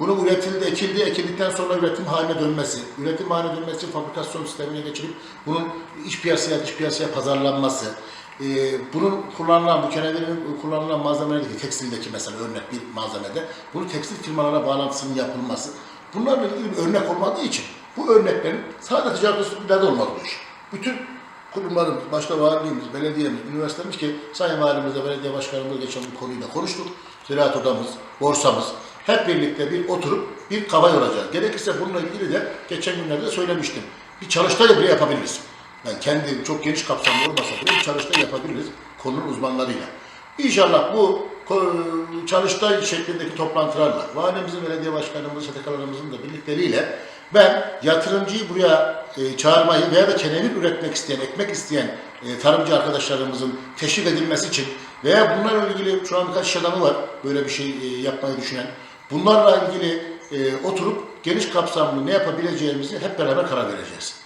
Bunun üretildi, ekildi, ekildikten sonra üretim haline dönmesi, üretim haline dönmesi için fabrikasyon sistemine geçirip bunun iç piyasaya, dış piyasaya pazarlanması, e, bunun kullanılan, bu kenevlerin kullanılan malzemelerdeki, tekstildeki mesela örnek bir malzemede, bunu tekstil firmalara bağlantısının yapılması, bunlarla ilgili bir örnek olmadığı için bu örneklerin sadece ticaret üstünlerde olmalı bu iş. Bütün kurumlarımız, başta valiliğimiz, belediyemiz, üniversitemiz ki Sayın Valimizle, belediye başkanımızla geçen bu konuyu da konuştuk. Ziraat odamız, borsamız hep birlikte bir oturup bir kafa yoracağız. Gerekirse bununla ilgili de geçen günlerde söylemiştim. Bir çalıştay bile yapabiliriz. Yani kendi çok geniş kapsamlı olmasa bile bir çalıştay yapabiliriz konunun uzmanlarıyla. İnşallah bu ko- çalıştay şeklindeki toplantılarla, valimizin, belediye başkanımızın, STK'larımızın da birlikleriyle ben yatırımcıyı buraya e, çağırmayı veya da kenevir üretmek isteyen, ekmek isteyen e, tarımcı arkadaşlarımızın teşvik edilmesi için veya bunlarla ilgili şu an birkaç iş adamı var böyle bir şey e, yapmayı düşünen. Bunlarla ilgili e, oturup geniş kapsamlı ne yapabileceğimizi hep beraber karar vereceğiz.